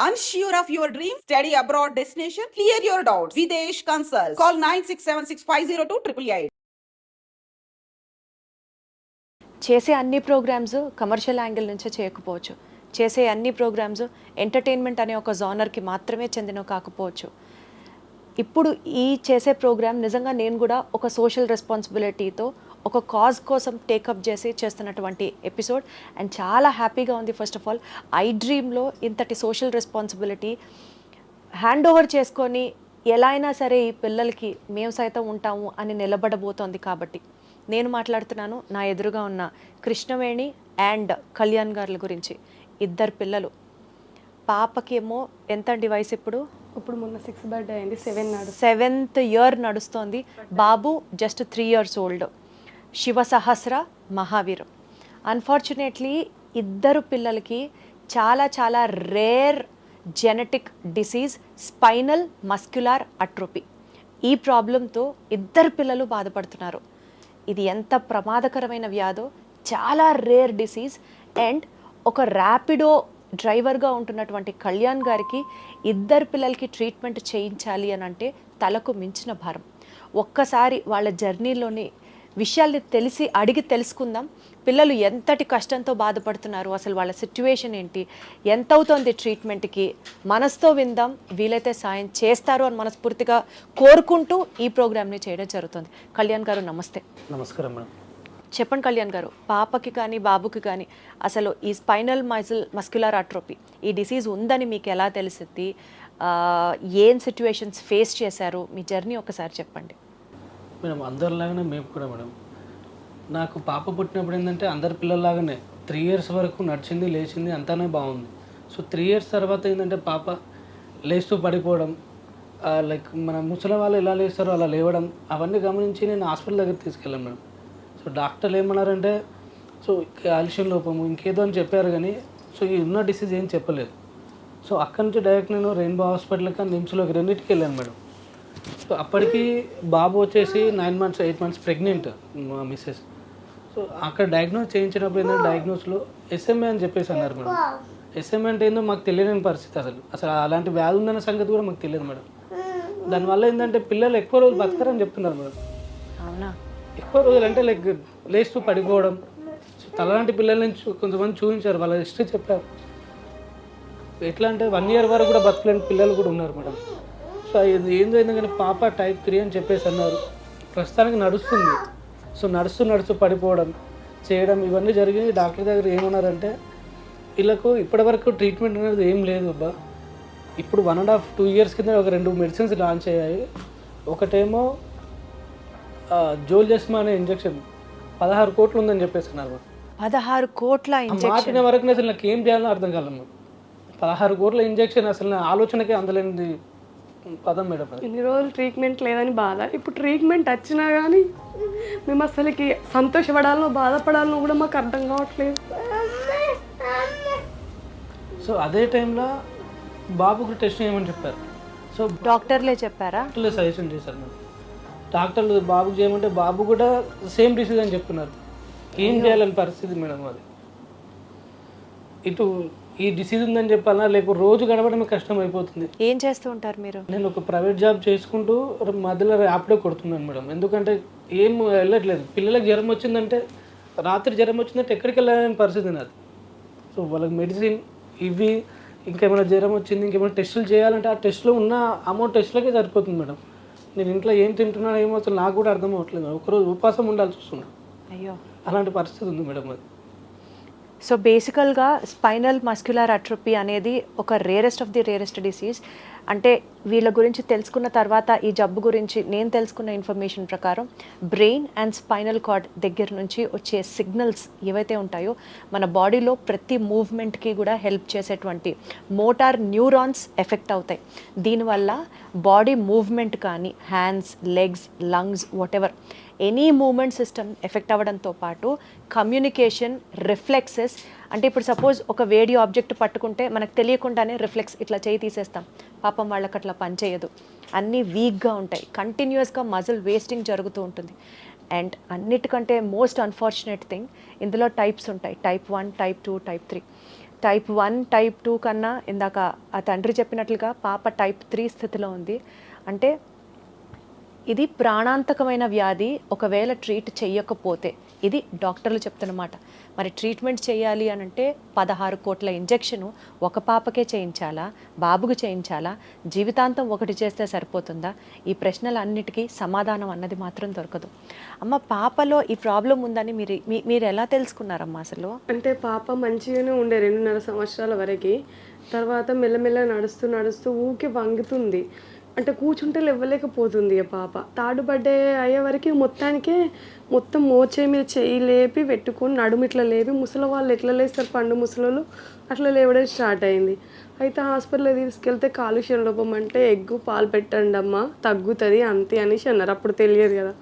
Unsure of your dream? Study abroad destination? Clear your doubts. Videsh Consult. Call 9676502888. చేసే అన్ని programmes commercial angle నుంచే చేయకపోవచ్చు చేసే అన్ని ప్రోగ్రామ్స్ ఎంటర్టైన్మెంట్ అనే ఒక జానర్కి మాత్రమే చెందినవి కాకపోవచ్చు ఇప్పుడు ఈ చేసే ప్రోగ్రామ్ నిజంగా నేను కూడా ఒక సోషల్ రెస్పాన్సిబిలిటీతో ఒక కాజ్ కోసం టేకప్ చేసి చేస్తున్నటువంటి ఎపిసోడ్ అండ్ చాలా హ్యాపీగా ఉంది ఫస్ట్ ఆఫ్ ఆల్ ఐ డ్రీమ్లో ఇంతటి సోషల్ రెస్పాన్సిబిలిటీ హ్యాండ్ ఓవర్ చేసుకొని ఎలా అయినా సరే ఈ పిల్లలకి మేము సైతం ఉంటాము అని నిలబడబోతోంది కాబట్టి. నేను మాట్లాడుతున్నాను నా ఎదురుగా ఉన్న కృష్ణవేణి అండ్ కళ్యాణ్ గారుల గురించి. ఇద్దరు పిల్లలు. పాపకేమో ఎంత అండి వయసు ఇప్పుడు? ఇప్పుడు మొన్న సిక్స్ బర్త్డే అయింది సెవెన్ సెవెంత్ ఇయర్ నడుస్తోంది. బాబు just three years old Shiva Sahasra Mahaveer. Unfortunately ఇద్దరు పిల్లలకి చాలా చాలా rare genetic disease spinal muscular atrophy ఈ ప్రాబ్లంతో ఇద్దరు పిల్లలు బాధపడుతున్నారు. ఇది ఎంత ప్రమాదకరమైన వ్యాధో చాలా రేర్ డిసీజ్ అండ్ ఒక ర్యాపిడో డ్రైవర్గా ఉంటున్నటువంటి కళ్యాణ్ గారికి ఇద్దరు పిల్లలకి ట్రీట్మెంట్ చేయించాలి అని అంటే తలకు మించిన భారం. ఒక్కసారి వాళ్ళ జర్నీలోని విషయాల్ని తెలిసి అడిగి తెలుసుకుందాం. పిల్లలు ఎంతటి కష్టంతో బాధపడుతున్నారు? అసలు వాళ్ళ సిచ్యువేషన్ ఏంటి? ఎంత అవుతోంది ట్రీట్మెంట్కి? మనసుతో విందాం. వీలైతే సాయం చేస్తారు అని మనస్ఫూర్తిగా కోరుకుంటూ ఈ ప్రోగ్రామ్ని చేయడం జరుగుతుంది. కళ్యాణ్ గారు నమస్తే. నమస్కారం మేడం. చెప్పండి కళ్యాణ్ గారు పాపకి కానీ బాబుకి కానీ అసలు ఈ స్పైనల్ మజిల్ మస్క్యులర్ అట్రోపీ ఈ డిసీజ్ ఉందని మీకు ఎలా తెలిసింది ఏం సిచ్యువేషన్స్ ఫేస్ చేశారు? మీ జర్నీ ఒకసారి చెప్పండి. మేడం అందరిలాగానే మేము కూడా మేడం. నాకు పాప పుట్టినప్పుడు ఏంటంటే అందరి పిల్లల్లాగానే త్రీ ఇయర్స్ వరకు నడిచింది లేచింది అంతానే బాగుంది. సో త్రీ ఇయర్స్ తర్వాత ఏంటంటే పాప లేస్తూ పడిపోవడం లైక్ మన ముసలి వాళ్ళు ఎలా లేస్తారో అలా లేవడం అవన్నీ గమనించి నేను హాస్పిటల్ దగ్గర తీసుకెళ్ళాను మేడం. సో డాక్టర్లు ఏమన్నారంటే సో కాల్షియం లోపము ఇంకేదో అని చెప్పారు కానీ సో ఈ ఉన్న డిసీజ్ ఏం చెప్పలేదు. సో అక్కడి నుంచి డైరెక్ట్ నేను రెయిన్బో హాస్పిటల్ కానీ నిమ్స్లోకి రెండింటికి వెళ్ళాను మేడం. సో అప్పటికి బాబు వచ్చేసి nine months eight months pregnant మా మిస్సెస్ సో అక్కడ డయాగ్నోస్ చేయించినప్పుడు ఏంటంటే డయాగ్నోస్లో ఎస్ఎంఏ అని చెప్పేసి అన్నారు మేడం. ఎస్ఎంఏ అంటే ఏందో మాకు తెలియని పరిస్థితి అసలు. అసలు అలాంటి వ్యాధి ఉందన్న సంగతి కూడా మాకు తెలియదు మేడం. దానివల్ల ఏంటంటే పిల్లలు ఎక్కువ రోజులు బతకరని చెప్తున్నారు మేడం. అవునా? ఎక్కువ రోజులు అంటే లైక్ లేస్తూ పడిపోవడం. సో తలలాంటి పిల్లల్ని కొంతమంది చూపించారు. వాళ్ళ హిస్టరీ చెప్పారు. ఎట్లా అంటే వన్ ఇయర్ వరకు కూడా బతకలేని పిల్లలు కూడా ఉన్నారు మేడం. సో ఇది ఏం జరిగింది కానీ పాప టైప్ త్రీ అని చెప్పేసి అన్నారు. ప్రస్తుతానికి నడుస్తుంది. సో నడుస్తూ నడుస్తూ పడిపోవడం చేయడం ఇవన్నీ జరిగింది డాక్టర్ దగ్గర ఏమన్నారంటే వీళ్ళకు ఇప్పటివరకు ట్రీట్మెంట్ అనేది ఏం లేదు అబ్బా. ఇప్పుడు one and half two years కింద ఒక రెండు మెడిసిన్స్ లాంచ్ అయ్యాయి. ఒకటేమో జోల్జెస్మా అనే ఇంజెక్షన్ పదహారు కోట్లు ఉందని చెప్పేసి అన్నారు. పదహారు కోట్ల మాటిన వరకు అసలు నాకు ఏం చేయాలో అర్థం కాలేదు పదహారు కోట్ల ఇంజెక్షన్ అసలు నా ఆలోచనకే అందలేనిది. పదం మేడం ఇన్ని రోజులు ట్రీట్మెంట్ లేదని బాధ. ఇప్పుడు ట్రీట్మెంట్ వచ్చినా కానీ మేము అసలుకి సంతోషపడాలనో బాధపడాలనో కూడా మాకు అర్థం కావట్లేదు. సో అదే టైంలో బాబుకు టెస్ట్ చేయమని చెప్పారు. సో డాక్టర్లే చెప్పారా? డాక్టర్లు సజెషన్ చేశారు మేడం. డాక్టర్లు బాబుకు చేయమంటే బాబు కూడా సేమ్ డిసీజ్ అని చెప్తున్నారు. ఏం చేయాలని పరిస్థితి మేడం అది? ఇటు ఈ డిసీజ్ ఉందని చెప్పాలా? లేకపోతే రోజు గడవడమే కష్టం అయిపోతుంది. ఏం చేస్తూ ఉంటారు మీరు? నేను ఒక ప్రైవేట్ జాబ్ చేసుకుంటూ మధ్యలో ర్యాపిడో కొడుతున్నాను మేడం. ఎందుకంటే ఏం వెళ్ళట్లేదు. పిల్లలకు జ్వరం వచ్చిందంటే రాత్రి జ్వరం వచ్చిందంటే ఎక్కడికి వెళ్ళలేని పరిస్థితి నాది. సో వాళ్ళకి మెడిసిన్ ఇవి ఇంకేమైనా జ్వరం వచ్చింది ఇంకేమైనా టెస్టులు చేయాలంటే ఆ టెస్ట్లో ఉన్న అమౌంట్ టెస్ట్లకే సరిపోతుంది మేడం. నేను ఇంట్లో ఏం తింటున్నానో ఏమో అసలు నాకు కూడా అర్థం అవ్వట్లేదు. ఒకరోజు ఉపవాసం ఉండాల్సి వస్తుంది. అయ్యో. అలాంటి పరిస్థితి ఉంది మేడం అది. సో బేసికల్గా స్పైనల్ మస్క్యులర్ అట్రోపీ అనేది ఒక rarest of the rarest disease అంటే వీళ్ళ గురించి తెలుసుకున్న తర్వాత ఈ జబ్బు గురించి నేను తెలుసుకున్న ఇన్ఫర్మేషన్ ప్రకారం బ్రెయిన్ అండ్ స్పైనల్ కార్డ్ దగ్గర నుంచి వచ్చే సిగ్నల్స్ ఏవైతే ఉంటాయో మన బాడీలో ప్రతి మూవ్మెంట్కి కూడా హెల్ప్ చేసేటువంటి మోటార్ న్యూరాన్స్ ఎఫెక్ట్ అవుతాయి. దీనివల్ల బాడీ మూవ్మెంట్ కానీ hands legs lungs whatever any moment system effect అవ్వడంతో పాటు కమ్యూనికేషన్ రిఫ్లెక్సెస్ అంటే ఇప్పుడు సపోజ్ ఒక వేడి ఆబ్జెక్ట్ పట్టుకుంటే మనకు తెలియకుండానే రిఫ్లెక్స్ ఇట్లా చేయి తీసేస్తాం. పాపం వాళ్ళకి అట్లా పనిచేయదు అన్నీ వీక్గా ఉంటాయి. కంటిన్యూస్గా మజిల్ వేస్టింగ్ జరుగుతూ ఉంటుంది. అండ్ అన్నిటికంటే మోస్ట్ అన్ఫార్చునేట్ థింగ్ ఇందులో టైప్స్ ఉంటాయి. Type one type two type three type one type two కన్నా ఇందాక ఆ తండ్రి చెప్పినట్లుగా పాప టైప్ త్రీ స్థితిలో ఉంది. అంటే ఇది ప్రాణాంతకమైన వ్యాధి. ఒకవేళ ట్రీట్ చేయకపోతే ఇది డాక్టర్లు చెప్తున్నమాట. మరి ట్రీట్మెంట్ చేయాలి అని అంటే పదహారు కోట్ల ఇంజెక్షను ఒక పాపకే చేయించాలా? బాబుకు చేయించాలా? జీవితాంతం ఒకటి చేస్తే సరిపోతుందా? ఈ ప్రశ్నలన్నిటికీ సమాధానం అన్నది మాత్రం దొరకదు. అమ్మ పాపలో ఈ ప్రాబ్లం ఉందని మీరు మీ- మీరు ఎలా తెలుసుకున్నారమ్మా అసలు? అంటే పాప మంచిగానే ఉండే రెండున్నర సంవత్సరాల వరకు. తర్వాత మెల్లమెల్ల నడుస్తూ నడుస్తూ ఊకి వంగుతుంది. అంటే కూర్చుంటే లేవలేకపోతుంది ఆ పాప. థర్డ్ బర్త్డే అయ్యే వరకు మొత్తానికే మొత్తం మోచే మీద చేయి లేపి పెట్టుకొని నడుము ఇట్లా లేపి ముసలి వాళ్ళు ఎట్లా లేస్తారు పండు ముసలోళ్ళు? అట్లా లేవడం స్టార్ట్ అయింది. అయితే హాస్పిటల్లో తీసుకెళ్తే కాలుష్యం లోపం అంటే ఎగ్గు పాలు పెట్టండి అమ్మ తగ్గుతుంది అంతే అనేసి అన్నారు. అప్పుడు తెలియదు కదా.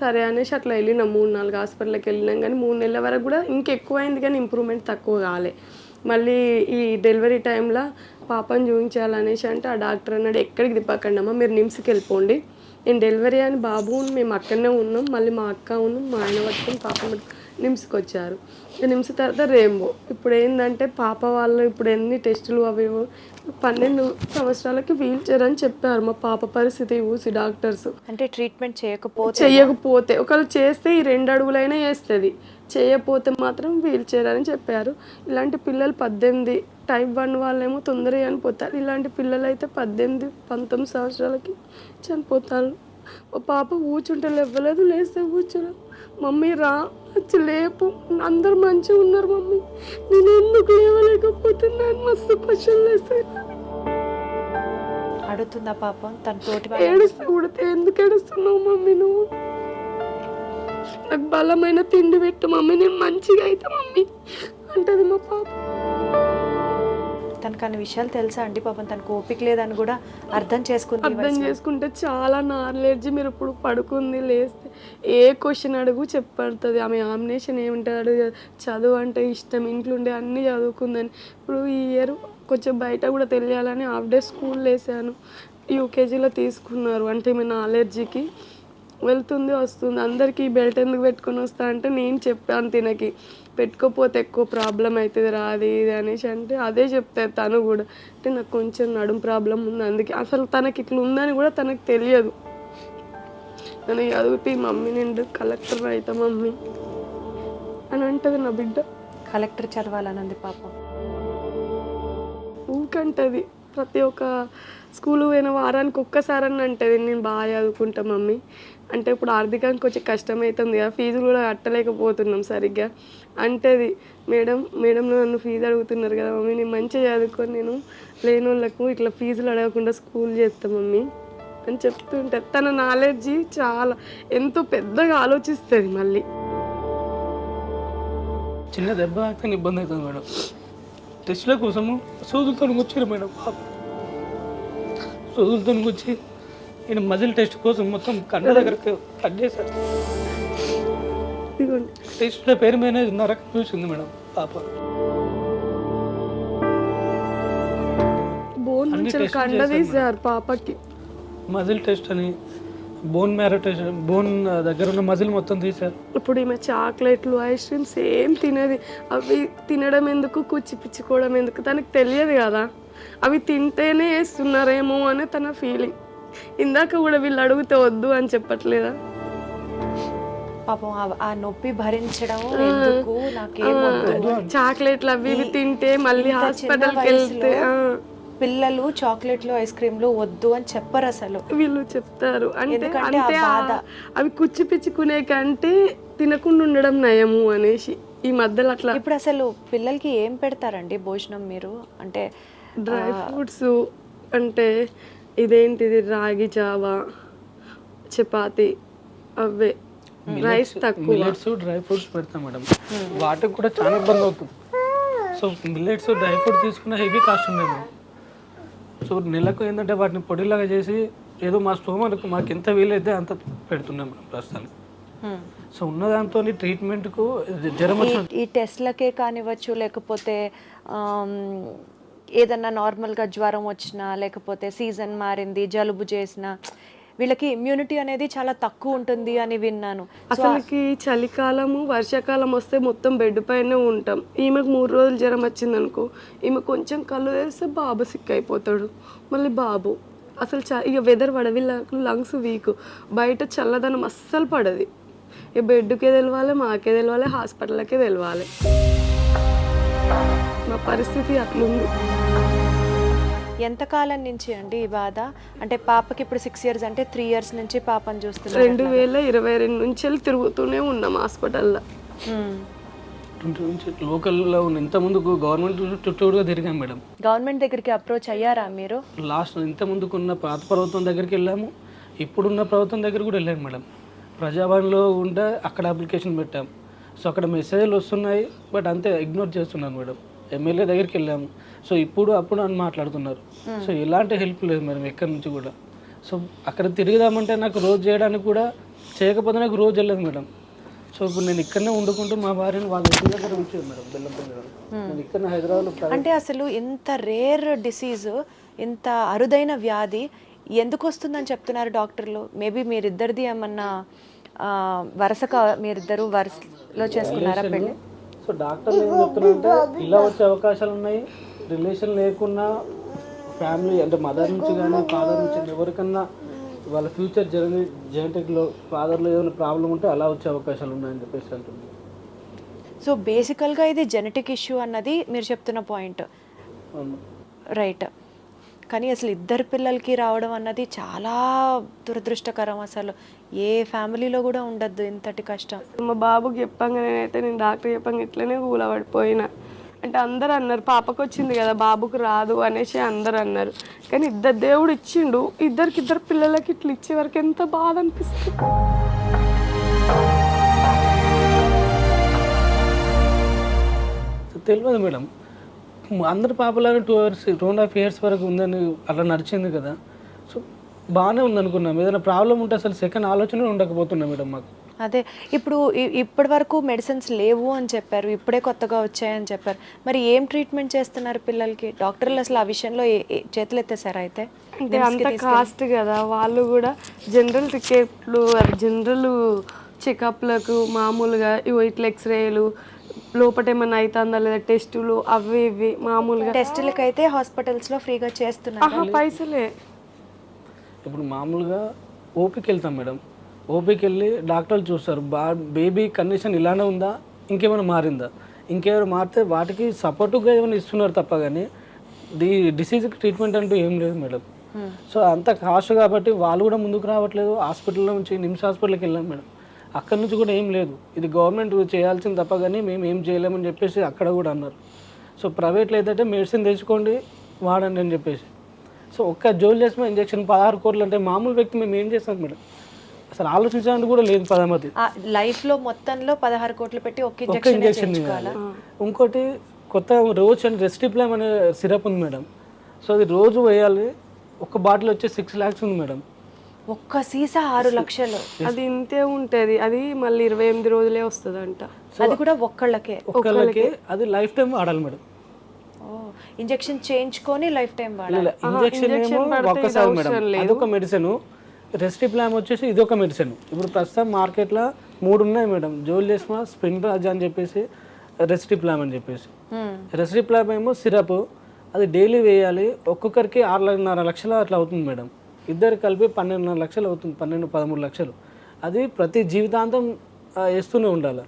సరే అనేసి అట్లా వెళ్ళినాం. మూడు నాలుగు హాస్పిటల్కి వెళ్ళినాం కానీ మూడు నెలల వరకు కూడా ఇంకెక్కువైంది కానీ ఇంప్రూవ్మెంట్ తక్కువ కాలే. మళ్ళీ ఈ డెలివరీ టైంలో పాపను చూపించాలనేసి అంటే ఆ డాక్టర్ అన్నాడు ఎక్కడికి తిప్పకండి అమ్మా మీరు నిమ్స్కి వెళ్ళిపోండి నేను డెలివరీ అని బాబు మేము అక్కడనే ఉన్నాం మళ్ళీ మా అక్క ఉన్నాం మా ఆయన పట్టుకొని పాప నిమ్స్కి వచ్చారు నిమ్స్ తర్వాత రెయిన్బో ఇప్పుడు ఏంటంటే పాప వాళ్ళు ఇప్పుడు ఎన్ని టెస్టులు అవి పన్నెండు సంవత్సరాలకి వీల్ చైర్ అని చెప్పారు మా పాప పరిస్థితి చూసి డాక్టర్స్. అంటే ట్రీట్మెంట్ చేయకపోతే చెయ్యకపోతే ఒకవేళ చేస్తే ఈ రెండు అడుగులైనా వేస్తుంది. చేయకపోతే మాత్రం వీల్ చైర్ అని చెప్పారు. ఇలాంటి పిల్లలు పద్దెనిమిది టైప్ వన్ వాళ్ళేమో తొందరగా చనిపోతారు. ఇలాంటి పిల్లలు అయితే పద్దెనిమిది పంతొమ్మిది సంవత్సరాలకి చనిపోతారు. మా పాప కూర్చుంటే లేవలేదు లేస్తే కూర్చోలేదు మమ్మీ రా వచ్చి లేపు. అందరు మంచిగా ఉన్నారు మమ్మీ. నేను ఎందుకు లేవలేకపోతున్నాను మస్తు క్వశ్చన్లు వేస్తాయి అడుగుతుందా పాపం? తన తోటి ఏడుస్తూ ఉడితే ఎందుకు ఏడుస్తున్నావు మమ్మీ నువ్వు? నాకు బలమైన తిండి పెట్టు మమ్మీ. నేను మంచిగా అయితే మమ్మీ. అంటది మా పాప. తనకు అన్ని విషయాలు తెలుసా అండి? పాపం తనకు ఓపిక లేదని కూడా అర్థం చేసుకుంది అర్థం. చేసుకుంటే చాలా నాలెడ్జ్ మీరు ఇప్పుడు పడుకుంది లేస్తే ఏ క్వశ్చన్ అడుగు చెప్పడుతుంది ఆమె ఆమినేషన్ ఏముంటుంది అడుగు చదువు అంటే ఇష్టం ఇంట్లో ఉండే అన్నీ చదువుకుందని. ఇప్పుడు ఈ ఇయర్ కొంచెం బయట కూడా తెలియాలని హాఫ్ డే స్కూల్ వేసాను. యూకేజీలో తీసుకున్నారు. అంటే ఏమైనా అలర్జీకి వెళ్తుంది వస్తుంది. అందరికీ బెల్ట్ ఎందుకు పెట్టుకొని వస్తా అంటే నేను చెప్పాను తినకి. పెట్టుకోపోతే ఎక్కువ ప్రాబ్లం అవుతుంది రా అది ఇది అనేసి అంటే అదే చెప్తారు తను కూడా. అంటే నాకు కొంచెం నడుం ప్రాబ్లం ఉంది అందుకే అసలు తనకి ఇట్లా ఉందని కూడా తనకు తెలియదు. నన్ను చదివిపి మమ్మీ నిండు కలెక్టర్ అవుతా మమ్మీ. అని అంటది నా బిడ్డ. కలెక్టర్ చదవాలనుంది పాపం. ఊకంటది ప్రతి ఒక్క స్కూల్ పోయిన వారానికి ఒక్కసారని అంటది నేను బాగా చదువుకుంటా మమ్మీ. అంటే ఇప్పుడు ఆర్థికంగా కొంచెం కష్టమవుతుంది కదా ఫీజులు కూడా కట్టలేకపోతున్నాం సరిగ్గా. అంటది మేడం మేడం నన్ను ఫీజు అడుగుతున్నారు కదా మమ్మీ నేను మంచిగా చదువుకొని నేను లేని వాళ్ళకు ఇట్లా ఫీజులు అడగకుండా స్కూల్ చేస్తాను మమ్మీ అని చెప్తుంటే తన నాలెడ్జీ చాలా ఎంతో పెద్దగా ఆలోచిస్తుంది మళ్ళీ. చిన్న దెబ్బ అయితే ఇబ్బంది అవుతుంది మేడం. టెస్ట్ల కోసము సూదులతో వచ్చారు మేడం పాప. వచ్చి నేను మజిల్ టెస్ట్ కోసం మొత్తం కండ దగ్గరకు కట్ ఇదిగోండి. టెస్ట్ల పేరు మీద నరకం చూసింది మేడం పాప. బోన్ నుంచి కండ పాపకి. మజిల్ టెస్ట్ అని బోన్ మ్యారో టెస్ట్ బోన్ దగ్గర ఉన్న మజిల్ మొత్తం తీశారు. ఇప్పుడు ఈమె చాక్లెట్లు ఐస్ క్రీమ్స్ ఏం తినేది. అవి తినడం ఎందుకు కుచ్చిపిచ్చుకోవడం ఎందుకు తనకు తెలియదు కదా. అవి తింటేనే వేస్తున్నారేమో అని తన ఫీలింగ్. ఇందాక కూడా వీళ్ళు అడిగితే వద్దు అని చెప్పట్లేదా? పాపం ఆ- నొప్పి భరించడం ఎందుకు? చాక్లెట్లు అవి ఇవి తింటే మళ్ళీ హాస్పిటల్కి వెళ్తే పిల్లలు చాక్లెట్లు ఐస్ క్రీమ్లు వద్దు అని చెప్పరు అసలు. వీళ్ళు చెప్తారు. అంటే. అవి కుచ్చిపిచ్చుకునే కంటే తినకుండా ఉండడం నయము అనేసి ఈ మధ్యలో అట్లా. ఇప్పుడు అసలు పిల్లలకి ఏం పెడతారండి భోజనం మీరు? అంటే డ్రై ఫ్రూట్స్ అంటే ఇదేంటిది? రాగి జావా చపాతి అవే. రైస్ తక్కువ. మిల్లెట్స్ డ్రై ఫ్రూట్స్ పెడతాం మేడం. వాటికి కూడా చాలా ఇబ్బంది అవుతుంది. సో మిల్లెట్స్ డ్రై ఫ్రూట్స్ తీసుకున్న హెవీ కాస్ట్ ఉంది మేడం. సో నెలకు ఏంటంటే వాటిని పొడిలాగా చేసి ఏదో మా స్తోమలకు మాకు ఎంత వీలైతే అంత పెడుతున్నాం మేడం ప్రస్తుతానికి. సో ఉన్న దాంతో ట్రీట్మెంట్కు జ్వరం ఈ- టెస్ట్లకే కానివ్వచ్చు లేకపోతే ఏదన్నా నార్మల్గా జ్వరం వచ్చినా లేకపోతే సీజన్ మారింది జలుబు చేసినా వీళ్ళకి ఇమ్యూనిటీ అనేది చాలా తక్కువ ఉంటుంది అని విన్నాను. అసలుకి చలికాలము వర్షాకాలం వస్తే మొత్తం బెడ్ పైనే ఉంటాం. ఈమెకు మూడు రోజులు జ్వరం వచ్చింది అనుకో ఈమె కొంచెం కళ్ళు వేస్తే బాబు సిక్ అయిపోతాడు. మళ్ళీ బాబు అసలు చ ఇక వెదర్ పడవిళ్ళకు లంగ్స్ వీక్ బయట చల్లదనం అస్సలు పడది. ఇక బెడ్కే తెలవాలి మాకే తెలవాలి హాస్పిటల్కే తెలవాలి. మా పరిస్థితి అట్లుంది. ఎంతకాలం నుంచి అండి ఈ బాధ? అంటే పాపకి ఇప్పుడు సిక్స్ ఇయర్స్ అంటే త్రీ ఇయర్స్ నుంచి పాపని చూస్తున్నారు రెండు వేల ఇరవై రెండు నుంచి వెళ్ళి తిరుగుతూనే ఉన్నాం హాస్పిటల్లో. లోకల్లో ఉన్న ఇంత ముందుకు గవర్నమెంట్ చుట్టూరుగా తిరిగాం మేడం. గవర్నమెంట్ దగ్గరికి అప్రోచ్ అయ్యారా మీరు? లాస్ట్ ఇంత ముందుకున్న పాత ప్రభుత్వం దగ్గరికి వెళ్ళాము. ఇప్పుడున్న ప్రభుత్వం దగ్గర కూడా వెళ్ళాము మేడం. ప్రజాభవన్లో ఉంటే అక్కడ అప్లికేషన్ పెట్టాం. సో అక్కడ మెసేజ్లు వస్తున్నాయి బట్ అంతే ఇగ్నోర్ చేస్తున్నాను మేడం. ఎమ్మెల్యే దగ్గరికి వెళ్ళాము. సో ఇప్పుడు అప్పుడు అని మాట్లాడుతున్నారు. సో ఎలాంటి హెల్ప్ లేదు మేడం ఎక్కడి నుంచి కూడా. సో అక్కడ తిరుగుదామంటే నాకు రోజు చేయడానికి కూడా చేయకపోతే నాకు రోజు వెళ్ళదు మేడం. సో ఇప్పుడు నేను ఇక్కడనే వండుకుంటూ మా భార్యను వాళ్ళ ఇంటి దగ్గర ఉంచాను మేడం బెల్లంపల్లి నేను ఇక్కడ హైదరాబాద్లో అంటే అసలు ఇంత రేర్ డిసీజ్ ఇంత అరుదైన వ్యాధి ఎందుకు వస్తుందని చెప్తున్నారు డాక్టర్లు? మేబీ మీరిద్దరిది ఏమన్నా వరుసగా మీరిద్దరు వరుసలో చేసుకున్నారా పెళ్ళి సో డాక్టర్లు ఏం చెప్తున్నారంటే ఇలా వచ్చే అవకాశాలు ఉన్నాయి రిలేషన్ లేకున్నా ఫ్యామిలీ అంటే మదర్ నుంచి కానీ ఫాదర్ నుంచి కానీ ఎవరికన్నా వాళ్ళ ఫ్యూచర్ జర్నీ జెనెటిక్లో ఫాదర్లో ఏదైనా ప్రాబ్లం ఉంటే అలా వచ్చే అవకాశాలు ఉన్నాయని చెప్పేసి అంటుంది. సో బేసికల్గా ఇది జెనెటిక్ ఇష్యూ అన్నది మీరు చెప్తున్న పాయింట్. రైట్. కానీ అసలు ఇద్దరు పిల్లలకి రావడం అన్నది చాలా దురదృష్టకరం అసలు. ఏ ఫ్యామిలీలో కూడా ఉండద్దు ఇంతటి కష్టం. మా బాబుకి చెప్పంగా నేనైతే నేను డాక్టర్ చెప్పంగా ఇట్లనే కూలబడిపోయినా. అంటే అందరు అన్నారు పాపకు వచ్చింది కదా బాబుకు రాదు అనేసి అందరు అన్నారు. కానీ ఇద్దరు దేవుడు ఇచ్చిండు ఇద్దరికి ఇద్దరు పిల్లలకి ఇట్లా ఇచ్చే వరకు ఎంత బాధ అనిపిస్తుంది. సో తెలియదు మేడం. అందరి పాపలాగా two hours two and half years వరకు ఉందని అలా నడిచింది కదా. సో బాగానే ఉంది అనుకున్నాం ఏదైనా ప్రాబ్లం ఉంటే అసలు సెకండ్ ఆలోచన ఉండకపోతున్నా మేడం మాకు. అదే ఇప్పుడు ఇప్పటి వరకు మెడిసిన్స్ లేవు అని చెప్పారు. ఇప్పుడే కొత్తగా వచ్చాయని చెప్పారు. మరి ఏం ట్రీట్మెంట్ చేస్తున్నారు పిల్లలకి? డాక్టర్లు అసలు ఆ విషయంలో చేతులు ఎత్తేసారా అయితే? అంటే అంత కాస్ట్ కదా. వాళ్ళు కూడా జనరల్ టికెట్లు జనరల్ చెకప్లకు మామూలుగా ఇవి ఇట్లా ఎక్స్రేలు లోపల ఏమన్నా అవుతుందా లేదా టెస్టులు అవి ఇవి మామూలుగా? టెస్టులకి అయితే హాస్పిటల్స్లో ఫ్రీగా చేస్తున్నారు పైసలే. ఇప్పుడు మామూలుగా ఓపీకి వెళ్తాం మేడం. ఓపీకి వెళ్ళి డాక్టర్లు చూస్తారు. బా బేబీ కండిషన్ ఇలానే ఉందా? ఇంకేమైనా మారిందా? ఇంకేమైనా మారితే వాటికి సపోర్టుగా ఏమైనా ఇస్తున్నారు తప్ప కానీ దీ డిసీజ్కి ట్రీట్మెంట్ అంటూ ఏం లేదు మేడం. సో అంత కాస్ట్ కాబట్టి వాళ్ళు కూడా ముందుకు రావట్లేదు. హాస్పిటల్లో నుంచి నిమ్స్ హాస్పిటల్కి వెళ్ళాం మేడం. అక్కడ నుంచి కూడా ఏం లేదు. ఇది గవర్నమెంట్ చేయాల్సింది తప్ప కానీ మేము ఏం చేయలేమని చెప్పేసి అక్కడ కూడా అన్నారు. సో ప్రైవేట్లో అయితే మెడిసిన్ తెచ్చుకోండి వాడండి అని చెప్పేసి. సో ఒక్క జోల్ చేసిన ఇంజక్షన్ పదహారు కోట్లు అంటే మామూలు వ్యక్తి మేము ఏం చేస్తాం మేడం? అసలు ఆలోచించడానికి కూడా లేదు పదమతి. లైఫ్లో మొత్తంలో పదహారు కోట్లు పెట్టి ఒక్క ఒక్క ఇంజెక్షన్ ఇంకోటి కొత్త రోజు అని రెస్టిప్లామ్ అనే సిరప్ ఉంది మేడం. సో అది రోజు వేయాలి. ఒక బాటిల్ వచ్చి సిక్స్ ల్యాక్స్ ఉంది మేడం. ఒక్క సీసా ఆరు లక్షలు. అది ఇంతే ఉంటుంది. అది మళ్ళీ ఇరవై ఎనిమిది రోజులే వస్తుందంట. అది కూడా ఒక్కళ్ళకే. ఒక్కళ్ళకి. అది లైఫ్ టైం వాడాలి మేడం. ఇంజెక్షన్ చేయించుకొని లైఫ్ టైం వాడాలి. ఇంజక్షన్ ఒక్కసారి మేడం. అదొక మెడిసిన్ రెస్టిప్లామ్ వచ్చేసి ఇది ఒక మెడిసిన్ ఇప్పుడు ప్రస్తుతం మార్కెట్లో మూడు ఉన్నాయి మేడం. జోల్ చేసిన స్ప్రింగ్ రాజ్ అని చెప్పేసి రెస్టిప్లామ్ అని చెప్పేసి. Hmm. రెస్టిప్లామ్ ఏమో సిరప్ అది డైలీ వేయాలి. ఒక్కొక్కరికి ఆరున్నర లక్షలు అట్లా అవుతుంది మేడం. ఇద్దరు కలిపి పన్నెండున్నర లక్షలు అవుతుంది పన్నెండు పదమూడు లక్షలు. అది ప్రతి జీవితాంతం వేస్తూనే ఉండాలి.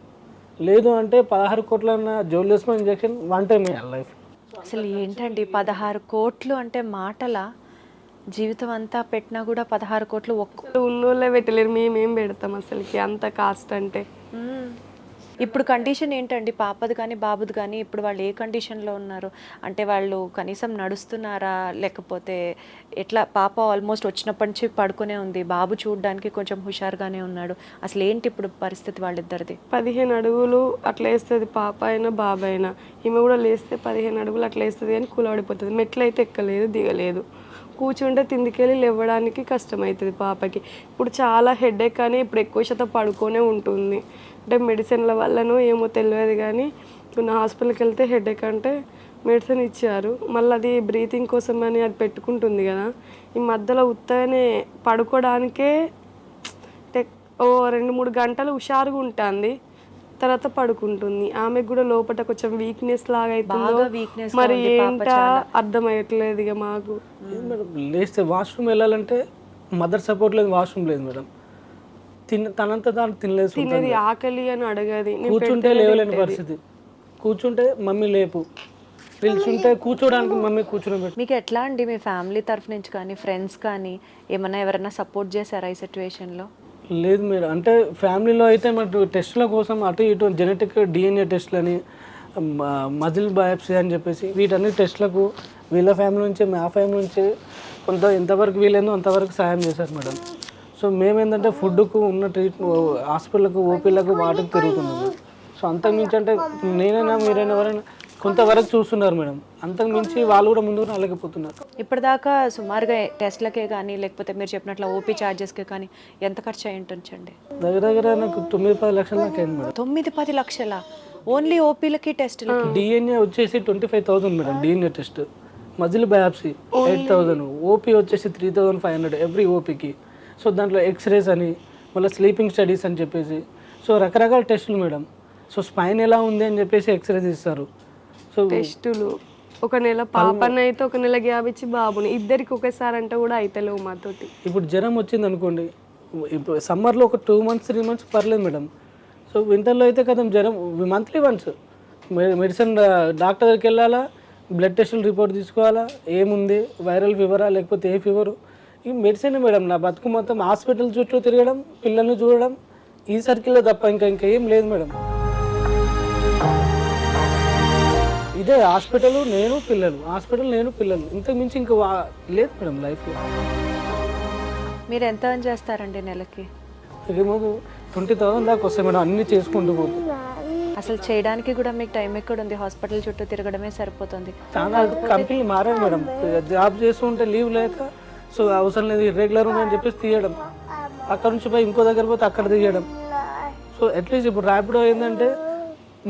లేదు అంటే పదహారు కోట్ల జోల్ చేసిన ఇంజెక్షన్ వన్ టైం లైఫ్ అసలు ఏంటండి పదహారు కోట్లు అంటే మాటల జీవితం అంతా పెట్టినా కూడా పదహారు కోట్లు ఒక్క ఉన్నోళ్ళే పెట్టలేరు మేమేం పెడతాం అసలుకి అంత కాస్ట్ అంటే. ఇప్పుడు కండిషన్ ఏంటండి? పాపది కానీ బాబుది కానీ ఇప్పుడు వాళ్ళు ఏ కండిషన్లో ఉన్నారు? అంటే వాళ్ళు కనీసం నడుస్తున్నారా? లేకపోతే ఎట్లా? పాప ఆల్మోస్ట్ వచ్చినప్పటి నుంచి పడుకునే ఉంది. బాబు చూడడానికి కొంచెం హుషారుగానే ఉన్నాడు. అసలు ఏంటి ఇప్పుడు పరిస్థితి వాళ్ళిద్దరిది? పదిహేను అడుగులు అట్లా వేస్తుంది పాప అయినా బాబు అయినా. ఈమె కూడా లేస్తే పదిహేను అడుగులు అట్లా వేస్తుంది కానీ కూలబడిపోతుంది మెట్లు అయితే ఎక్కలేదు దిగలేదు. కూర్చుంటే తిందికెళ్ళి లేవడానికి కష్టమవుతుంది పాపకి. ఇప్పుడు చాలా హెడేక్ కానీ ఇప్పుడు ఎక్కువ శాతం పడుకొనే ఉంటుంది. అంటే మెడిసిన్ల వల్లనో ఏమో తెలియదు కానీ ఇప్పుడు హాస్పిటల్కి వెళ్తే హెడేక్ అంటే మెడిసిన్ ఇచ్చారు. మళ్ళీ అది బ్రీతింగ్ కోసం అని అది పెట్టుకుంటుంది కదా. ఈ మధ్యలో ఉత్తగానే పడుకోవడానికే అంటే ఓ రెండు మూడు గంటలు హుషారుగా ఉంటుంది. తర్వాత పడుకుంటుంది. ఆమెకు కూడా లోపల కొంచెం వీక్నెస్ లాగా weakness గా మరి ఉంది పాప ఏంటా అర్థమయ్యట్లేదు ఇక మాకు. మేడం లేస్తే వాష్రూమ్ వెళ్ళాలంటే మదర్ సపోర్ట్ లేదు వాష్రూమ్ లేదు మేడం. తిన్న తనంత తాను తినలేదు తినేది ఆకలి అని అడగది. కూర్చుంటే లేవలేని. పరిస్థితి. కూర్చుంటే మమ్మీ లేపు. పిలుచుంటే కూర్చోడానికి మమ్మీ కూర్చుని మీకు ఎట్లా అండి మీ ఫ్యామిలీ తరఫు నుంచి కానీ ఫ్రెండ్స్ కానీ ఏమన్నా ఎవరైనా సపోర్ట్ చేశారా ఈ సిచ్యువేషన్లో లేదు మేడం. అంటే ఫ్యామిలీలో అయితే మరి టెస్టుల కోసం అటు ఇటు జెనెటిక్ డిఎన్ఏ టెస్ట్లని మజిల్ బయాప్సీ అని చెప్పేసి వీటన్ని టెస్ట్లకు వీళ్ళ ఫ్యామిలీ నుంచి మా ఫ్యామిలీ నుంచి కొంత ఎంతవరకు వీలైందో అంతవరకు సాయం చేశారు మేడం. సో మేమేంటంటే ఫుడ్కు ఉన్న ట్రీట్మెంట్ హాస్పిటల్కు ఓపీలకు వాటికి తిరుగుతున్నాము సో అంతకుమించి అంటే నేనైనా మీరైనా ఎవరైనా కొంతవరకు చూస్తున్నారు మేడం. అంతకు మించి వాళ్ళు కూడా ముందుకు రాలేకపోతున్నారు ఇప్పటిదాకా సుమారుగా టెస్ట్లకే కానీ లేకపోతే మీరు చెప్పినట్లు ఓపీ ఛార్జెస్కే కానీ ఎంత ఖర్చు అయి ఉంటుందండి? దగ్గర దగ్గర నాకు తొమ్మిది పది లక్షల దాకా అయింది మేడం. తొమ్మిది పది లక్షల? ఓన్లీ ఓపీలకి టెస్టులకి? డిఎన్ఏ వచ్చేసి twenty five thousand madam DNA test. Muscle biopsy eight thousand. OP వచ్చేసి three thousand five hundred every ఓపీకి so దాంట్లో ఎక్స్రేస్ అని మళ్ళీ స్లీపింగ్ స్టడీస్ అని చెప్పేసి. సో రకరకాల టెస్టులు మేడం. సో స్పైన్ ఎలా ఉంది అని చెప్పేసి ఎక్స్రేస్ ఇస్తారు. సో టెస్టులు. ఒక నెల పాపని అయితే ఒక నెల గ్యాప్ ఇచ్చి బాబుని. ఇద్దరికి ఒకేసారి అంటే కూడా అయితలేవు మాతోటి. ఇప్పుడు జ్వరం వచ్చింది అనుకోండి ఇప్పుడు సమ్మర్లో ఒక టూ మంత్స్ త్రీ మంత్స్ పర్లేదు మేడం. సో వింటర్లో అయితే కదా జ్వరం మంత్లీ వన్స్ మెడిసిన్ డాక్టర్ దగ్గరికి వెళ్ళాలా బ్లడ్ టెస్టులు రిపోర్ట్ తీసుకోవాలా ఏముంది వైరల్ ఫీవరా లేకపోతే ఏ ఫీవరు ఈ మెడిసిన్ మేడం నా బతుకు మొత్తం హాస్పిటల్ చుట్టూ తిరగడం పిల్లల్ని చూడడం ఈ సర్కిల్లో తప్ప ఇంకా ఇంకా ఏం లేదు మేడం. ఇదే హాస్పిటల్ నేను పిల్లలు. హాస్పిటల్ నేను పిల్లలు. ఇంతకు మించి ఇంకా లేదు మేడం లైఫ్లో. మీరు ఎంత earn చేస్తారండి నెలకి? ఏమో ట్వంటీ థౌసండ్ దాకా వస్తాయి మేడం. అన్ని చేసుకుంటూ పోతే. అసలు చేయడానికి కూడా మీకు టైం ఎక్కడ ఉంది హాస్పిటల్ చుట్టూ తిరగడమే సరిపోతుంది. చాలా కంపెనీలు మారాయి మేడం. జాబ్ చేస్తుంటే లీవ్ లేక సో అవసరం లేదు. ఇర్రెగ్యులర్ ఉన్నాయని చెప్పేసి తీయడం. అక్కడ నుంచి పోయి ఇంకో దగ్గర పోతే అక్కడ తీయడం. సో అట్లీస్ట్ ఇప్పుడు ర్యాపిడో ఏంటంటే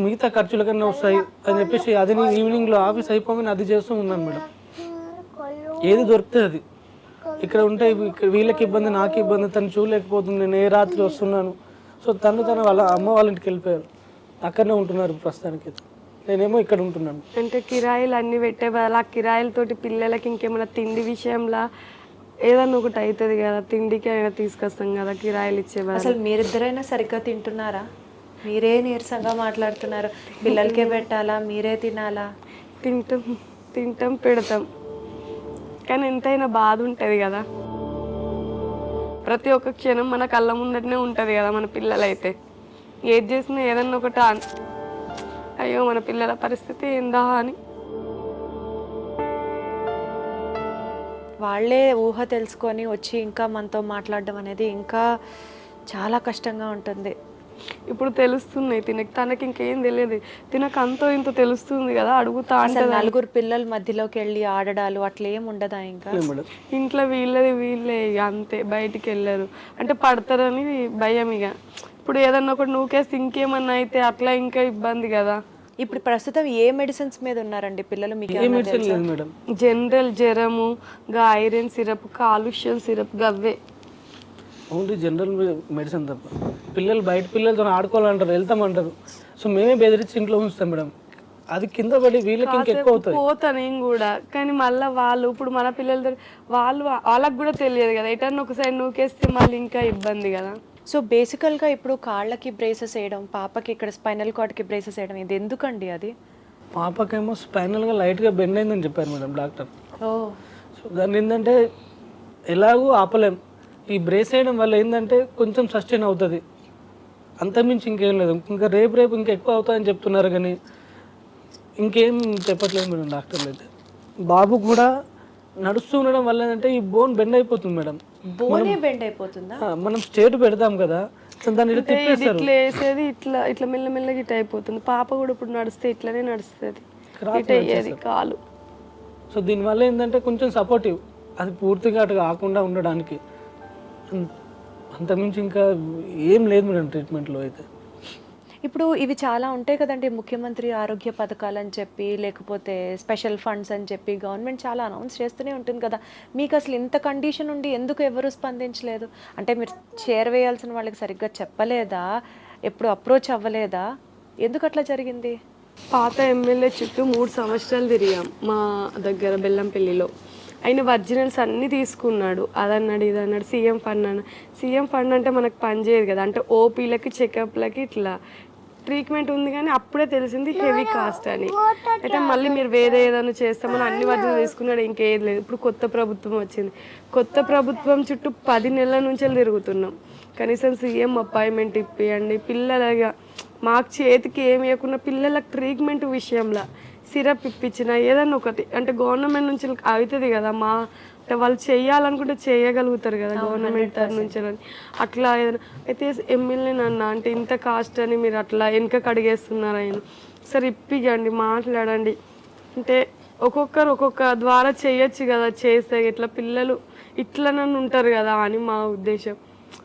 మిగతా ఖర్చుల కన్నా వస్తాయి అని చెప్పేసి అది నేను ఈవినింగ్లో ఆఫీస్ అయిపోగానే అది చేస్తూ ఉన్నాను మేడం. ఏది దొరికితే అది. ఇక్కడ ఉంటే ఇక్కడ వీళ్ళకి ఇబ్బంది నాకు ఇబ్బంది తను చూడలేకపోతుంది నేను ఏ రాత్రి వస్తున్నాను. సో తను తన వాళ్ళ అమ్మ వాళ్ళ ఇంటికి వెళ్ళిపోయారు. అక్కడనే ఉంటున్నారు ప్రస్తుతానికి నేనేమో ఇక్కడ ఉంటున్నాను. అంటే కిరాయిలు అన్ని పెట్టే బదులు ఆ కిరాయిలతోటి పిల్లలకి ఇంకేమైనా తిండి విషయంలో ఏదన్నా ఒకటి అవుతుంది కదా తిండికి అయినా తీసుకొస్తాం కదా కిరాయిలు ఇచ్చే అసలు మీరిద్దరైనా సరిగ్గా తింటున్నారా? మీరే నీరసంగా మాట్లాడుతున్నారు. పిల్లలకే పెట్టాలా? మీరే తినాలా? తింటాం. తింటాం పెడతాం. కానీ ఎంతైనా బాధ ఉంటుంది కదా. ప్రతి ఒక్క క్షణం మన కళ్ళ ముందటనే ఉంటుంది కదా మన పిల్లలైతే. ఏది చేసినా ఏదన్నా ఒకటి అయ్యో మన పిల్లల పరిస్థితి ఏందా అని. వాళ్ళే ఊహ తెలుసుకొని వచ్చి ఇంకా మనతో మాట్లాడడం అనేది ఇంకా చాలా కష్టంగా ఉంటుంది. ఇప్పుడు తెలుస్తున్నాయి తినకి తనకి ఇంకేం తెలియదు. తినకు అంతో ఇంతో తెలుస్తుంది కదా అడుగుతా అంటే నలుగురు పిల్లల మధ్యలోకి వెళ్ళి ఆడడాలు అట్లా ఏం ఉండదా ఇంకా? ఇంట్లో వీళ్ళది వీళ్ళే ఇక అంతే బయటికి వెళ్ళరు. అంటే పడతారని భయం ఇక. ఇప్పుడు ఏదన్నా ఒకటి నూకేస్తే ఇంకేమన్నా అయితే అట్లా ఇంకా ఇబ్బంది కదా. ఇప్పుడు ప్రస్తుతం ఏ మెడిసిన్స్ మీద ఉన్నారండి పిల్లలు? మీకు జనరల్ జ్వరము గా ఐరన్ సిరప్ కాలుష్యం సిరప్ గవ్వే. ఓన్లీ జనరల్ మెడిసిన్ తప్ప. పిల్లలు బయట పిల్లలతో ఆడుకోవాలంటారు వెళ్తామంటారు. సో మేమే బెదిరించి ఇంట్లో ఉంచుతాం మేడం. అది కింద పడి వీళ్ళకి ఇంకా ఎక్కువ అవుతుంది పోతా నేను కూడా. కానీ మళ్ళీ వాళ్ళు ఇప్పుడు మన పిల్లలతో వాళ్ళు వాళ్ళకి కూడా తెలియదు కదా. ఎటన్నా ఒకసారి నూకేస్తే మళ్ళీ ఇంకా ఇబ్బంది కదా. సో బేసికల్గా ఇప్పుడు కాళ్ళకి బ్రేసెస్ వేయడం పాపకి ఇక్కడ స్పైనల్ కార్డ్కి బ్రేసెస్ వేయడం ఇది ఎందుకండి అది? పాపకేమో స్పైనల్గా లైట్గా బెండ్ అయిందని చెప్పారు మేడం డాక్టర్. ఓ. సో దాన్ని ఏంటంటే ఎలాగూ ఆపలేం. ఈ బ్రేస్ వేయడం వల్ల ఏంటంటే కొంచెం సస్టైన్ అవుతుంది. అంతమించి ఇంకేం లేదు. ఇంకా రేపు రేపు ఇంకా ఎక్కువ అవుతుందని చెప్తున్నారు కానీ ఇంకేం చెప్పట్లేదు మేడం డాక్టర్లు అయితే. బాబు కూడా నడుస్తూ ఉండడం వల్ల ఏంటంటే ఈ బోన్ బెండ్ అయిపోతుంది మేడం. బోనే బెండ్ అయిపోతుందా? మనం స్టేట్ పెడతాం కదా సో దాన్ని తిప్పేస్తారు. ఇట్లా వేసేది ఇట్లా ఇట్లా మెల్లమెల్లగా అయిపోతుంది. పాప కూడా ఇప్పుడు నడిస్తే ఇట్లనే నడుస్తుంది. ఇటు అయ్యేది కాలు. సో దీనివల్ల ఏంటంటే కొంచెం సపోర్టివ్ అది పూర్తిగా అటు కాకుండా ఉండడానికి. అంతకుమించి ఇంకా ఏం లేదు మేడం ట్రీట్మెంట్లో అయితే. ఇప్పుడు ఇవి చాలా ఉంటాయి కదండి ముఖ్యమంత్రి ఆరోగ్య పథకాలు అని చెప్పి లేకపోతే స్పెషల్ ఫండ్స్ అని చెప్పి గవర్నమెంట్ చాలా అనౌన్స్ చేస్తూనే ఉంటుంది కదా. మీకు అసలు ఇంత కండిషన్ ఉండి ఎందుకు ఎవరు స్పందించలేదు? అంటే మీరు చేరవేయాల్సిన వాళ్ళకి సరిగ్గా చెప్పలేదా? ఎప్పుడు అప్రోచ్ అవ్వలేదా? ఎందుకు అట్లా జరిగింది? పాత ఎమ్మెల్యే చుట్టూ మూడు సంవత్సరాలు తిరిగాం మా దగ్గర బెల్లంపల్లిలో. ఆయన ఒరిజినల్స్ అన్నీ తీసుకున్నాడు. అదన్నాడు ఇది అన్నాడు సీఎం ఫండ్ అన్న సీఎం ఫండ్ అంటే మనకు పని చేయదు కదా. అంటే ఓపీలకి చెకప్లకి ఇట్లా ట్రీట్మెంట్ ఉంది కానీ అప్పుడే తెలిసింది హెవీ కాస్ట్ అని. అయితే మళ్ళీ మీరు వేరే ఏదైనా చేస్తామని అన్ని వర్జనలు తీసుకున్నాడు ఇంకేది లేదు. ఇప్పుడు కొత్త ప్రభుత్వం వచ్చింది. కొత్త ప్రభుత్వం చుట్టూ పది నెలల నుంచి తిరుగుతున్నాం. కనీసం సీఎం అపాయింట్మెంట్ ఇప్పియండి. పిల్లలగా మాకు చేతికి ఏమి ఇవ్వకుండా పిల్లలకు ట్రీట్మెంట్ విషయంలో సిరప్ ఇప్పించిన ఏదన్నా ఒకటి. అంటే గవర్నమెంట్ నుంచి అవుతుంది కదా మా అంటే వాళ్ళు చేయాలనుకుంటే చేయగలుగుతారు కదా గవర్నమెంట్ నుంచి అని. అట్లా ఏదైనా అయితే ఎమ్మెల్యే నన్న అంటే ఇంత కాస్ట్ అని మీరు అట్లా వెనకకు అడిగేస్తున్నారు ఆయన. సరే ఇప్పియండి మాట్లాడండి. అంటే ఒక్కొక్కరు ఒక్కొక్క ద్వారా చేయొచ్చు కదా చేస్తే ఇట్లా పిల్లలు ఇట్లనన్ను ఉంటారు కదా అని మా ఉద్దేశం.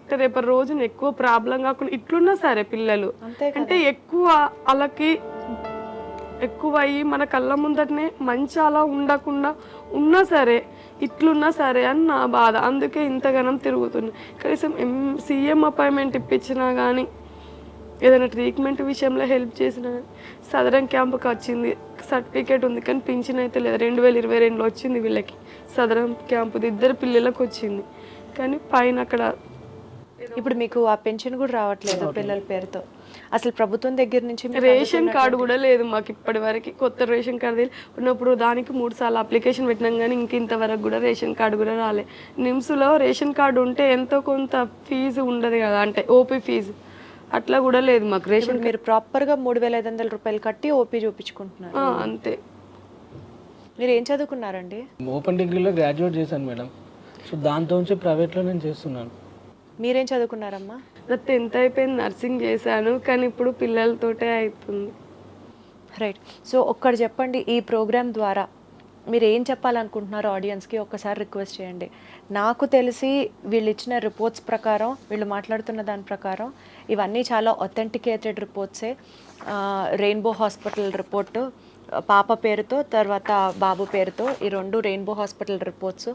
అంటే రేపటి రోజున ఎక్కువ ప్రాబ్లం కాకుండా ఇట్లున్నా సరే పిల్లలు. అంటే ఎక్కువ వాళ్ళకి ఎక్కువ అయ్యి మన కళ్ళ ముందటనే మంచి అలా ఉండకుండా ఉన్నా సరే ఇట్లున్నా సరే అని నా బాధ. అందుకే ఇంతగానం తిరుగుతున్నా. కనీసం ఎం సీఎం అపాయింట్మెంట్ ఇప్పించినా కానీ ఏదైనా ట్రీట్మెంట్ విషయంలో హెల్ప్ చేసినా కానీ సదరన్ క్యాంప్కి వచ్చింది సర్టిఫికేట్ ఉంది కానీ పింఛన్ అయితే లేదు. రెండు వేల ఇరవై రెండులో వచ్చింది వీళ్ళకి. సదరన్ క్యాంపుది ఇద్దరు పిల్లలకు వచ్చింది. కానీ పైన అక్కడ ఇప్పుడు మీకు ఆ పెన్షన్ కూడా రావట్లేదు. పిల్లల పేరుతో. అసలు ప్రభుత్వం దగ్గర నుంచి రేషన్ కార్డు కూడా లేదు మాకు ఇప్పటి వరకు. కొత్త రేషన్ కార్డు ఉన్నప్పుడు దానికి మూడు సార్లు అప్లికేషన్ పెట్టినాం కానీ ఇంక ఇంతవరకు కూడా రేషన్ కార్డు కూడా రాలే. నిమ్స్లో రేషన్ కార్డు ఉంటే ఎంతో కొంత ఫీజు ఉండదు కదా అంటే ఓపీ ఫీజు అట్లా కూడా లేదు మాకు రేషన్ మీరు ప్రాపర్గా మూడు వేల ఐదు వందల రూపాయలు కట్టి ఓపీ చూపించుకుంటున్నారు. అంతే. మీరు ఏం చదువుకున్నారండి? ఓపెన్ డిగ్రీలో గ్రాడ్యుయేట్ చేశాను మేడం. సో దాంతో నుంచి ప్రైవేట్లో నేను చేస్తున్నాను. మీరేం చదువుకున్నారమ్మా? నా టెన్త్ అయిపోయింది నర్సింగ్ చేశాను కానీ ఇప్పుడు పిల్లలతోటే అవుతుంది రైట్. సో ఒక్కటి చెప్పండి ఈ ప్రోగ్రామ్ ద్వారా మీరు ఏం చెప్పాలనుకుంటున్నారో ఆడియన్స్కి? ఒక్కసారి రిక్వెస్ట్ చేయండి. నాకు తెలిసి వీళ్ళు ఇచ్చిన రిపోర్ట్స్ ప్రకారం వీళ్ళు మాట్లాడుతున్న దాని ప్రకారం ఇవన్నీ చాలా ఒథెంటికేటెడ్ రిపోర్ట్సే రెయిన్బో హాస్పిటల్ రిపోర్టు పాప పేరుతో తర్వాత బాబు పేరుతో ఈ రెండు రెయిన్బో హాస్పిటల్ రిపోర్ట్స్.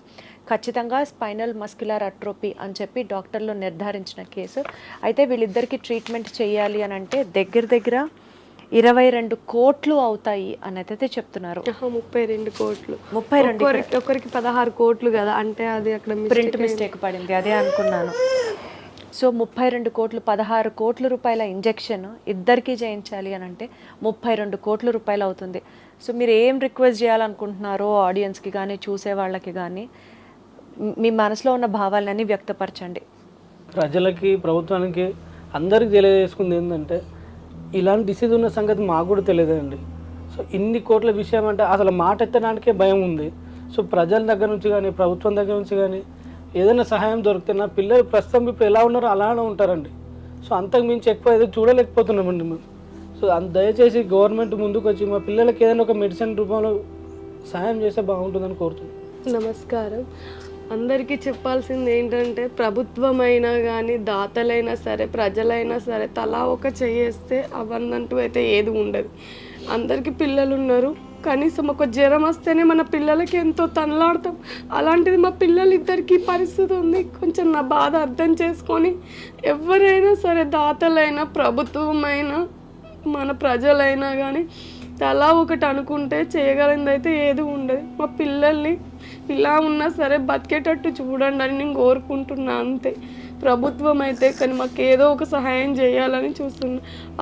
ఖచ్చితంగా స్పైనల్ మస్క్యులర్ అట్రోపీ అని చెప్పి డాక్టర్లు నిర్ధారించిన కేసు. అయితే వీళ్ళిద్దరికి ట్రీట్మెంట్ చేయాలి అని అంటే దగ్గర దగ్గర ఇరవై రెండు కోట్లు అవుతాయి అని అయితే చెప్తున్నారు. ముప్పై రెండు కోట్లు. ముప్పై రెండు ఒకరికి పదహారు కోట్లు కదా అంటే అది అక్కడ ప్రింట్ మిస్టేక్ పడింది అదే అనుకున్నాను. సో ముప్పై రెండు కోట్లు పదహారు కోట్ల రూపాయల ఇంజెక్షన్ ఇద్దరికి చేయించాలి అని అంటే ముప్పై రెండు కోట్ల రూపాయలు అవుతుంది. సో మీరు ఏం రిక్వెస్ట్ చేయాలనుకుంటున్నారో ఆడియన్స్కి కానీ చూసే వాళ్ళకి కానీ మీ మనసులో ఉన్న భావాలన్నీ వ్యక్తపరచండి. ప్రజలకి ప్రభుత్వానికి అందరికి తెలియజేసుకుంది ఏంటంటే ఇలాంటి డిసీజ్ ఉన్న సంగతి మాకు కూడా తెలియదండి. సో ఇన్ని కోట్ల విషయం అంటే అసలు మాట ఎత్తడానికే భయం ఉంది. సో ప్రజల దగ్గర నుంచి కానీ ప్రభుత్వం దగ్గర నుంచి కానీ ఏదైనా సహాయం దొరికితే నా పిల్లలు ప్రస్తుతం ఇప్పుడు ఎలా ఉన్నారో అలానే ఉంటారండి. సో అంతకు మించి ఎక్కువ ఏదో చూడలేకపోతున్నామండి మేము. సో దయచేసి గవర్నమెంట్ ముందుకు వచ్చి మా పిల్లలకి ఏదైనా ఒక మెడిసిన్ రూపంలో సహాయం చేస్తే బాగుంటుందని కోరుతున్నాను నమస్కారం. అందరికీ చెప్పాల్సింది ఏంటంటే ప్రభుత్వమైనా కానీ దాతలైనా సరే ప్రజలైనా సరే తలా ఒక చేయేస్తే అవన్నంటూ అయితే ఏది ఉండదు. అందరికీ పిల్లలు ఉన్నారు కనీసం ఒక జ్వరం వస్తేనే మన పిల్లలకి ఎంతో తనలాడతాం. అలాంటిది మా పిల్లలిద్దరికీ పరిస్థితి ఉంది. కొంచెం నా బాధ అర్థం చేసుకొని ఎవరైనా సరే దాతలైనా ప్రభుత్వమైనా మన ప్రజలైనా కానీ తలా ఒకటి అనుకుంటే చేయగలిగింది అయితే ఏది ఉండదు. మా పిల్లల్ని ఇలా ఉన్నా సరే బతికేటట్టు చూడండి అని నేను కోరుకుంటున్నా అంతే. ప్రభుత్వం అయితే కానీ మాకు ఏదో ఒక సహాయం చేయాలని చూస్తున్నా.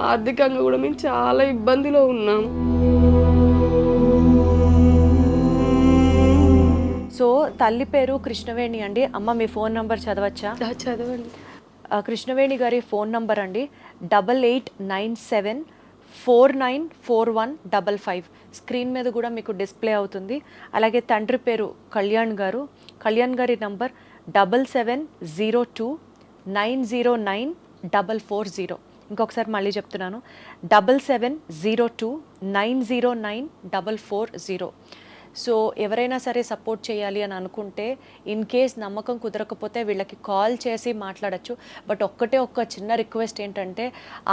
ఆర్థికంగా కూడా మేము చాలా ఇబ్బందిలో ఉన్నాము. సో తల్లి పేరు కృష్ణవేణి అండి. అమ్మ మీ ఫోన్ నంబర్ చదవచ్చా? చదవండి. కృష్ణవేణి గారి ఫోన్ నంబర్ అండి. Double eight nine seven four nine four one double five. Screen మీద కూడా మీకు డిస్ప్లే అవుతుంది. అలాగే తండ్రి పేరు కళ్యాణ్ గారు. కళ్యాణ్ గారి number double seven zero two nine zero nine double four zero. ఇంకొకసారి మళ్ళీ చెప్తున్నాను. Double seven zero two nine zero nine double four zero. So ఎవరైనా సరే సపోర్ట్ చేయాలి అని అనుకుంటే ఇన్ కేస్ నమ్మకం కుదరకపోతే వీళ్ళకి కాల్ చేసి మాట్లాడచ్చు. బట్ ఒక్కటే ఒక్క చిన్న రిక్వెస్ట్ ఏంటంటే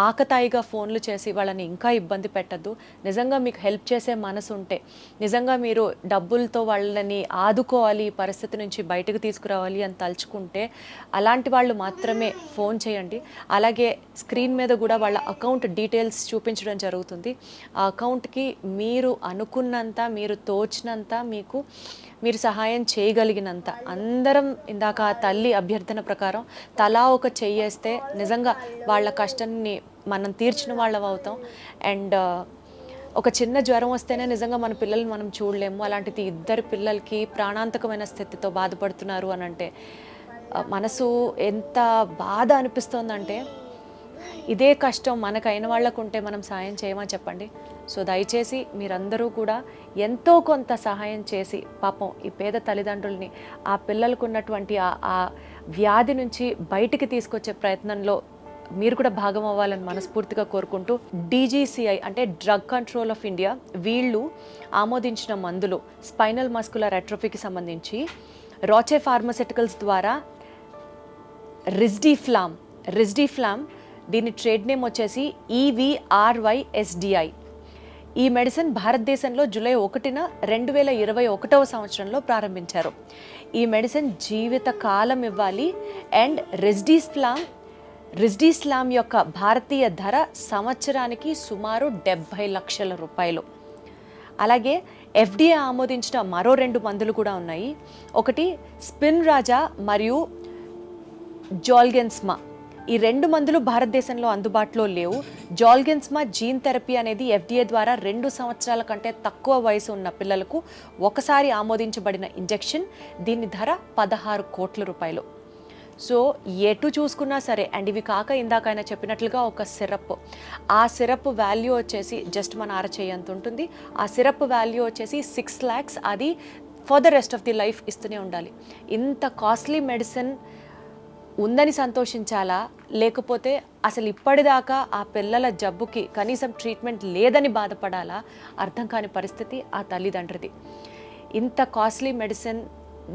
ఆకతాయిగా ఫోన్లు చేసి వాళ్ళని ఇంకా ఇబ్బంది పెట్టద్దు. నిజంగా మీకు హెల్ప్ చేసే మనసు ఉంటే నిజంగా మీరు డబ్బులతో వాళ్ళని ఆదుకోవాలి ఈ పరిస్థితి నుంచి బయటకు తీసుకురావాలి అని తలుచుకుంటే అలాంటి వాళ్ళు మాత్రమే ఫోన్ చేయండి. అలాగే స్క్రీన్ మీద కూడా వాళ్ళ అకౌంట్ డీటెయిల్స్ చూపించడం జరుగుతుంది. ఆ అకౌంట్కి మీరు అనుకున్నంత మీరు తోచినంత మీకు మీరు సహాయం చేయగలిగినంత. అందరం ఇందాక ఆ తల్లి అభ్యర్థన ప్రకారం తలా ఒక చెయ్యేస్తే నిజంగా వాళ్ళ కష్టాన్ని మనం తీర్చిన వాళ్ళం అవుతాం. అండ్ ఒక చిన్న జ్వరం వస్తేనే నిజంగా మన పిల్లల్ని మనం చూడలేము. అలాంటిది ఇద్దరు పిల్లలకి ప్రాణాంతకమైన స్థితితో బాధపడుతున్నారు అని అంటే మనసు ఎంత బాధ అనిపిస్తోందంటే ఇదే కష్టం మనకైన వాళ్ళకు ఉంటే మనం సాయం చేయమని చెప్పండి. సో దయచేసి మీరందరూ కూడా ఎంతో కొంత సహాయం చేసి పాపం ఈ పేద తల్లిదండ్రుల్ని ఆ పిల్లలకు ఉన్నటువంటి ఆ- ఆ వ్యాధి నుంచి బయటికి తీసుకొచ్చే ప్రయత్నంలో మీరు కూడా భాగం అవ్వాలని మనస్ఫూర్తిగా కోరుకుంటూ డీజీసీఐ అంటే డ్రగ్ కంట్రోల్ ఆఫ్ ఇండియా వీళ్ళు ఆమోదించిన మందులు స్పైనల్ మస్కులర్ అట్రోఫీకి సంబంధించి రాచే ఫార్మసెటికల్స్ ద్వారా రిజ్డీఫ్లామ్ రిజ్డీఫ్లామ్ దీని ట్రేడ్ నేమ్ వచ్చేసి ఈవీఆర్వైఎస్డిఐ ఈ మెడిసిన్ భారతదేశంలో జూలై ఒకటిన రెండు వేల ఇరవై ఒకటవ సంవత్సరంలో ప్రారంభించారు. ఈ మెడిసిన్ జీవిత కాలం ఇవ్వాలి అండ్ రెజ్డీస్లామ్ రిజ్డీస్లామ్ యొక్క భారతీయ ధర సంవత్సరానికి సుమారు డెబ్భై లక్షల రూపాయలు. అలాగే ఎఫ్డీఏ ఆమోదించిన మరో రెండు మందులు కూడా ఉన్నాయి. ఒకటి స్పిన్ రాజా మరియు జాల్గెన్స్మా. ఈ రెండు మందులు భారతదేశంలో అందుబాటులో లేవు. జాల్గెన్స్మా జీన్ థెరపీ అనేది ఎఫ్డీఏ ద్వారా రెండు సంవత్సరాల కంటే తక్కువ వయసు ఉన్న పిల్లలకు ఒకసారి ఆమోదించబడిన ఇంజెక్షన్. దీని ధర పదహారు కోట్ల రూపాయలు. సో ఎటు చూసుకున్నా సరే అండ్ ఇవి కాక ఇందాక ఆయన చెప్పినట్లుగా ఒక సిరప్. ఆ సిరప్ వాల్యూ వచ్చేసి జస్ట్ మన అరచేయి అంత ఉంటుంది. ఆ సిరప్ వాల్యూ వచ్చేసి సిక్స్ ల్యాక్స్ అది for the rest of the life ఇస్తూనే ఉండాలి. ఇంత కాస్ట్లీ మెడిసిన్ ఉందని సంతోషించాలా? లేకపోతే అసలు ఇప్పటిదాకా ఆ పిల్లల జబ్బుకి కనీసం ట్రీట్మెంట్ లేదని బాధపడాలా? అర్థం కాని పరిస్థితి ఆ తల్లిదండ్రిది. ఇంత కాస్ట్లీ మెడిసిన్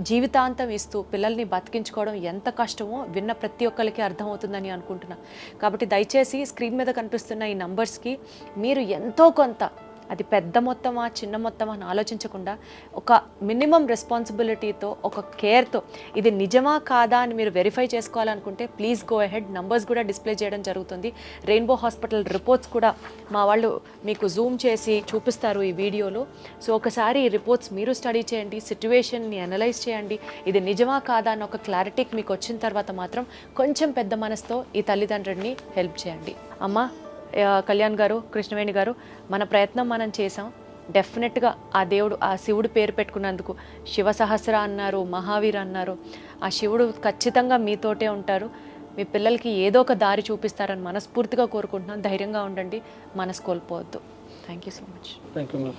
జీవితాంతం ఇస్తూ పిల్లల్ని బతికించుకోవడం ఎంత కష్టమో విన్న ప్రతి ఒక్కరికి అర్థమవుతుందని అనుకుంటున్నా. కాబట్టి దయచేసి స్క్రీన్ మీద కనిపిస్తున్న ఈ నంబర్స్కి మీరు ఎంతో కొంత అది పెద్ద మొత్తమా చిన్న మొత్తమా అని ఆలోచించకుండా ఒక మినిమం రెస్పాన్సిబిలిటీతో ఒక కేర్తో ఇది నిజమా కాదా అని మీరు వెరిఫై చేసుకోవాలనుకుంటే ప్లీజ్ గో అహెడ్. నంబర్స్ కూడా డిస్ప్లే చేయడం జరుగుతుంది. రెయిన్బో హాస్పిటల్ రిపోర్ట్స్ కూడా మా వాళ్ళు మీకు జూమ్ చేసి చూపిస్తారు ఈ వీడియోలో. సో ఒకసారి ఈ రిపోర్ట్స్ మీరు స్టడీ చేయండి సిచ్యువేషన్ని అనలైజ్ చేయండి. ఇది నిజమా కాదా అని ఒక క్లారిటీకి మీకు వచ్చిన తర్వాత మాత్రం కొంచెం పెద్ద మనసుతో ఈ తల్లిదండ్రుల్ని హెల్ప్ చేయండి. అమ్మ కళ్యాణ్ గారు కృష్ణవేణి గారు మన ప్రయత్నం మనం చేసాం డెఫినెట్గా ఆ దేవుడు ఆ శివుడు పేరు పెట్టుకున్నందుకు శివ సహస్ర అన్నారు మహావీర్ అన్నారు. ఆ శివుడు ఖచ్చితంగా మీతోటే ఉంటారు. మీ పిల్లలకి ఏదో ఒక దారి చూపిస్తారని మనస్ఫూర్తిగా కోరుకుంటున్నాను ధైర్యంగా ఉండండి. మనసు కోల్పోవద్దు. Thank you so much thank you